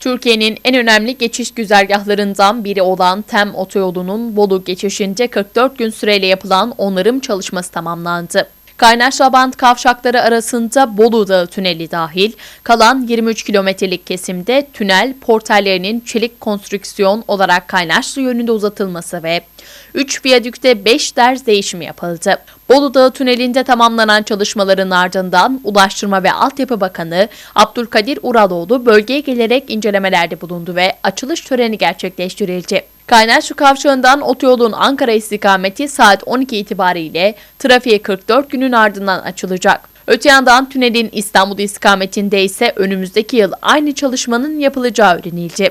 Türkiye'nin en önemli geçiş güzergahlarından biri olan TEM otoyolunun Bolu geçişinde 44 gün süreyle yapılan onarım çalışması tamamlandı. Kaynaşlabant kavşakları arasında Bolu Dağı tüneli dahil kalan 23 kilometrelik kesimde tünel portallerinin çelik konstrüksiyon olarak Kaynaşlı yönünde uzatılması ve 3 viyadükte 5 derz değişimi yapıldı. Bolu Dağı tünelinde tamamlanan çalışmaların ardından Ulaştırma ve Altyapı Bakanı Abdülkadir Uraloğlu bölgeye gelerek incelemelerde bulundu ve açılış töreni gerçekleştirildi. Kaynaşlı Kavşağı'ndan otoyolun Ankara istikameti saat 12 itibariyle trafiğe 44 günün ardından açılacak. Öte yandan tünelin İstanbul istikametinde ise önümüzdeki yıl aynı çalışmanın yapılacağı öğrenildi.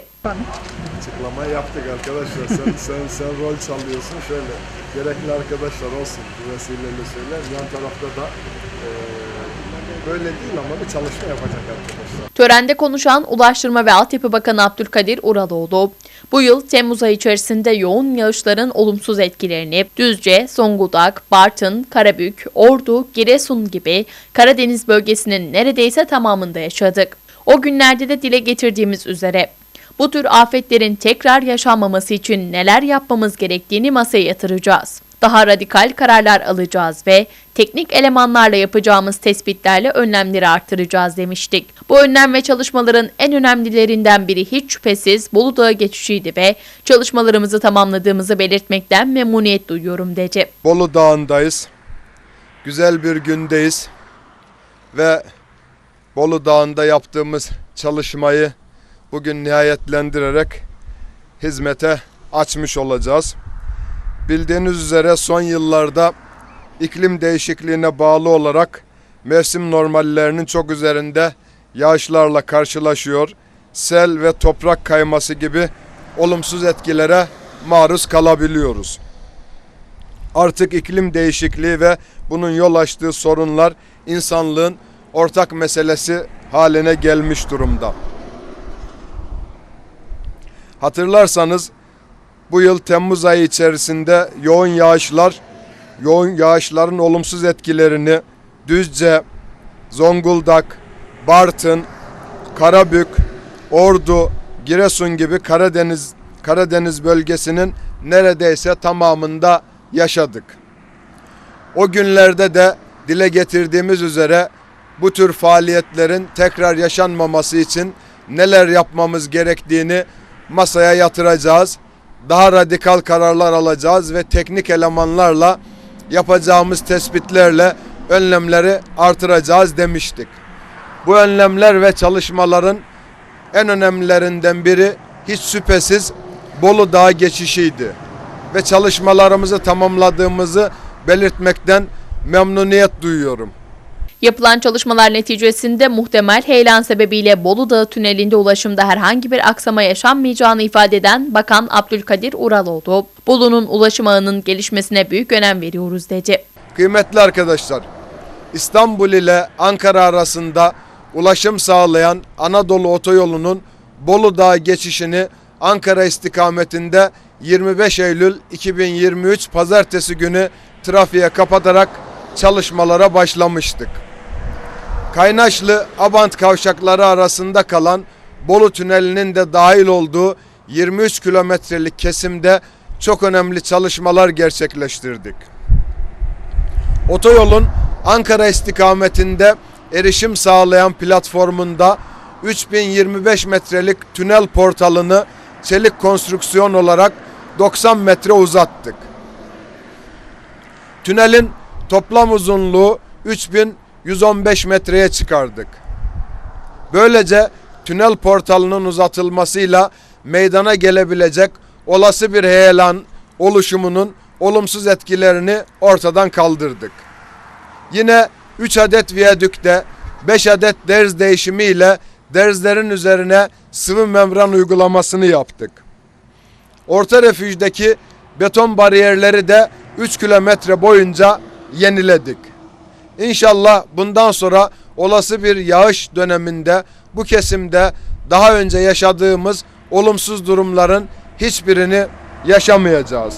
Açıklamayı yaptık arkadaşlar. Sen, sen, sen rol çalıyorsun. Şöyle gerekli arkadaşlar olsun bu vesileyle söyler. Yan tarafta da eee, böyle değil ama bir çalışma yapacak arkadaşlar. Törende konuşan Ulaştırma ve Altyapı Bakanı Abdülkadir Uraloğlu, bu yıl Temmuz ayı içerisinde yoğun yağışların olumsuz etkilerini Düzce, Zonguldak, Bartın, Karabük, Ordu, Giresun gibi Karadeniz bölgesinin neredeyse tamamında yaşadık. O günlerde de dile getirdiğimiz üzere bu tür afetlerin tekrar yaşanmaması için neler yapmamız gerektiğini masaya yatıracağız. Daha radikal kararlar alacağız ve teknik elemanlarla yapacağımız tespitlerle önlemleri arttıracağız demiştik. Bu önlem ve çalışmaların en önemlilerinden biri hiç şüphesiz Bolu Dağı geçişiydi ve çalışmalarımızı tamamladığımızı belirtmekten memnuniyet duyuyorum dedi. Bolu Dağı'ndayız. Güzel bir gündeyiz. Ve Bolu Dağı'nda yaptığımız çalışmayı bugün nihayetlendirerek hizmete açmış olacağız. Bildiğiniz üzere son yıllarda iklim değişikliğine bağlı olarak mevsim normallerinin çok üzerinde yağışlarla karşılaşıyor. Sel ve toprak kayması gibi olumsuz etkilere maruz kalabiliyoruz. Artık iklim değişikliği ve bunun yol açtığı sorunlar insanlığın ortak meselesi haline gelmiş durumda. Hatırlarsanız bu yıl Temmuz ayı içerisinde yoğun yağışlar, yoğun yağışların olumsuz etkilerini Düzce, Zonguldak, Bartın, Karabük, Ordu, Giresun gibi Karadeniz Karadeniz bölgesinin neredeyse tamamında yaşadık. O günlerde de dile getirdiğimiz üzere bu tür faaliyetlerin tekrar yaşanmaması için neler yapmamız gerektiğini masaya yatıracağız. Daha radikal kararlar alacağız ve teknik elemanlarla yapacağımız tespitlerle önlemleri artıracağız demiştik. Bu önlemler ve çalışmaların en önemlilerinden biri hiç şüphesiz Bolu Dağı geçişiydi. Ve çalışmalarımızı tamamladığımızı belirtmekten memnuniyet duyuyorum. Yapılan çalışmalar neticesinde muhtemel heyelan sebebiyle Bolu Dağı tünelinde ulaşımda herhangi bir aksama yaşanmayacağını ifade eden Bakan Abdülkadir Uraloğlu, Bolu'nun ulaşım ağının gelişmesine büyük önem veriyoruz dedi. Kıymetli arkadaşlar, İstanbul ile Ankara arasında ulaşım sağlayan Anadolu Otoyolu'nun Bolu Dağı geçişini Ankara istikametinde 25 Eylül 2023 Pazartesi günü trafiğe kapatarak çalışmalara başlamıştık. Kaynaşlı Abant kavşakları arasında kalan Bolu Tüneli'nin de dahil olduğu 23 kilometrelik kesimde çok önemli çalışmalar gerçekleştirdik. Otoyolun Ankara istikametinde erişim sağlayan platformunda 3025 metrelik tünel portalını çelik konstrüksiyon olarak 90 metre uzattık. Tünelin toplam uzunluğu 3115 metreye çıkardık. Böylece tünel portalının uzatılmasıyla meydana gelebilecek olası bir heyelan oluşumunun olumsuz etkilerini ortadan kaldırdık. Yine 3 adet viyadükte 5 adet derz değişimiyle derzlerin üzerine sıvı membran uygulamasını yaptık. Orta refüjdeki beton bariyerleri de 3 kilometre boyunca yeniledik. İnşallah bundan sonra olası bir yağış döneminde bu kesimde daha önce yaşadığımız olumsuz durumların hiçbirini yaşamayacağız.